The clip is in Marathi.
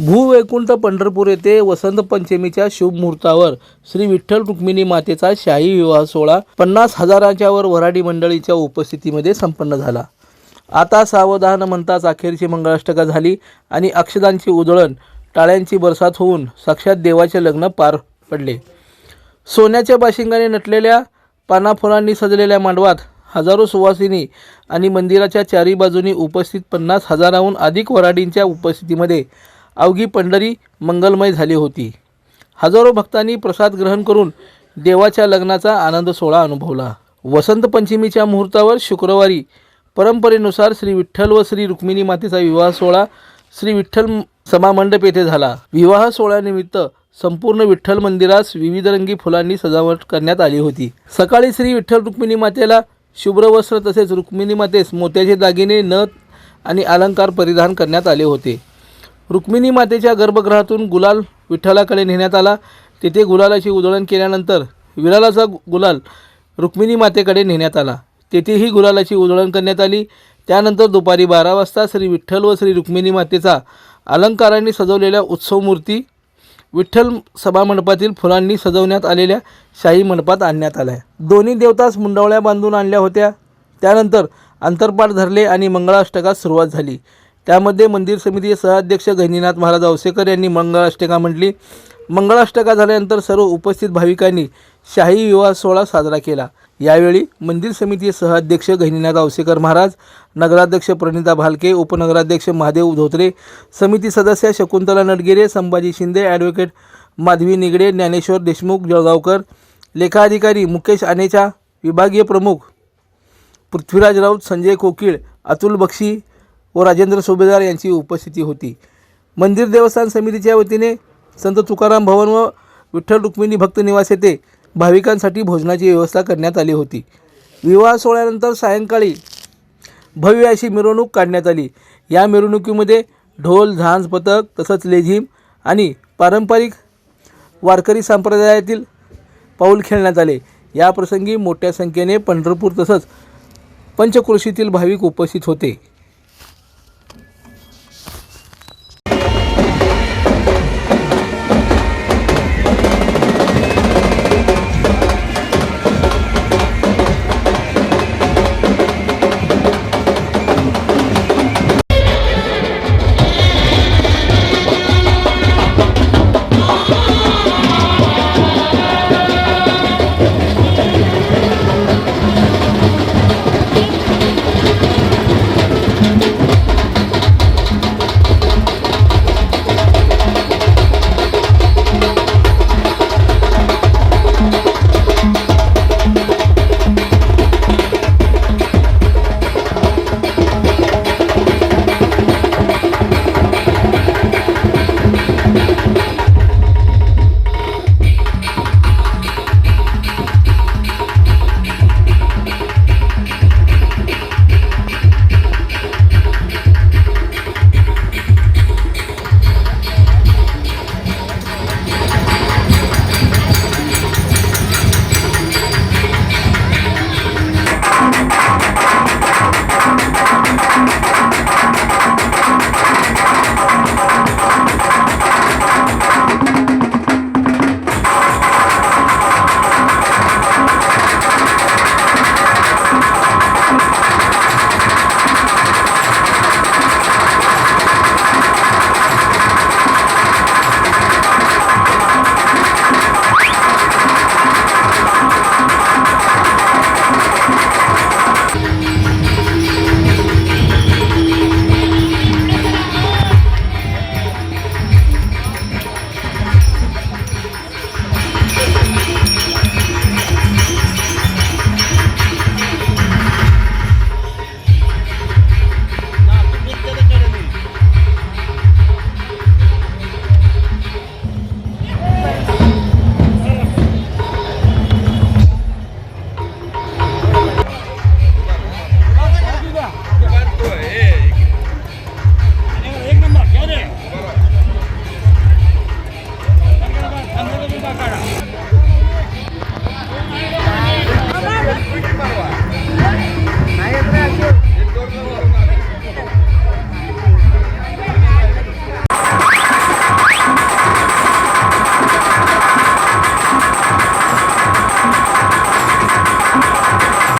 भूवैकुंठ पंढरपूर येथे वसंत पंचमीच्या शुभमुहूर्तावर श्री विठ्ठल रुक्मिणी मातेचा शाही विवाह सोहळा पन्नास हजारांच्या वर वराडी मंडळीच्या उपस्थितीमध्ये संपन्न झाला. आता सावधान म्हणताच अखेरची मंगळाष्टका झाली आणि अक्षदांची उधळण टाळ्यांची बरसात होऊन साक्षात देवाचे लग्न पार पडले. सोन्याच्या बाशिंगाने नटलेल्या पानाफुलांनी सजलेल्या मांडवात हजारो सुवासिनी आणि मंदिराच्या चारी बाजूनी उपस्थित पन्नास हजाराहून अधिक वराडींच्या उपस्थितीमध्ये अवघी पंढरी मंगलमय झाली होती. हजारो भक्तांनी प्रसाद ग्रहण करून देवाच्या लग्नाचा आनंद सोहळा अनुभवला. वसंत पंचमीच्या मुहूर्तावर शुक्रवारी परंपरेनुसार श्री विठ्ठल व श्री रुक्मिणी मातेचा विवाह सोहळा श्री विठ्ठल समामंडप येथे झाला. विवाह सोहळ्यानिमित्त संपूर्ण विठ्ठल मंदिरास विविध रंगी फुलांनी सजावट करण्यात आली होती. सकाळी श्री विठ्ठल रुक्मिणी मातेला शुभ्र वस्त्र तसेच रुक्मिणी मातेस मोत्याचे दागिने नथ आणि अलंकार परिधान करण्यात आले होते. रुक्मिणी मातेच्या गर्भगृहातून गुलाल विठ्ठलाकडे नेण्यात आला. तेथे गुलालाची उधळण केल्यानंतर विलालाचा गुलाल रुक्मिणी मातेकडे नेण्यात आला. तेथेही गुलालाची उधळण करण्यात आली. त्यानंतर दुपारी बारा वाजता श्री विठ्ठल व श्री रुक्मिणी मातेचा अलंकारांनी सजवलेल्या उत्सव मूर्ती विठ्ठल सभामंडपातील फुलांनी सजवण्यात आलेल्या शाही मंडपात आणण्यात आल्या. दोन्ही देवतास मुंडवळ्या बांधून आणल्या होत्या. त्यानंतर अंतरपाठ धरले आणि मंगळाष्टकास सुरुवात झाली. त्यामध्ये मंदिर समितीचे सहअध्यक्ष गहिनीनाथ महाराज औसेकर यांनी मंगळाष्टका म्हटली. मंगळाष्टका झाल्यानंतर सर्व उपस्थित भाविकांनी शाही विवाह सोहळा साजरा केला. यावेळी मंदिर समितीचे सहअध्यक्ष गहिनीनाथ औसेकर महाराज नगराध्यक्ष प्रणिता भालके उपनगराध्यक्ष महादेव धोत्रे समिती सदस्य शकुंतला नडगिरे संभाजी शिंदे ॲडव्होकेट माधवी निगडे ज्ञानेश्वर देशमुख जळगावकर लेखाधिकारी मुकेश आनेचा विभागीय प्रमुख पृथ्वीराज राऊत संजय कोकिळ अतुल बक्षी व राजेंद्र सुभेदार यांची उपस्थिती होती. मंदिर देवस्थान समितीच्या वतीने संत तुकाराम भवन व विठ्ठल रुक्मिणी भक्त निवास येथे भाविकांसाठी भोजनाची व्यवस्था करण्यात आली होती. विवाह सोहळ्यानंतर सायंकाळी भव्य अशी मिरवणूक काढण्यात आली. या मिरवणुकीमध्ये ढोल झांज पथक तसंच लेझिम आणि पारंपरिक वारकरी संप्रदायातील पाऊल खेळण्यात आले. या प्रसंगी मोठ्या संख्येने पंढरपूर तसंच पंचक्रोशीतील भाविक उपस्थित होते.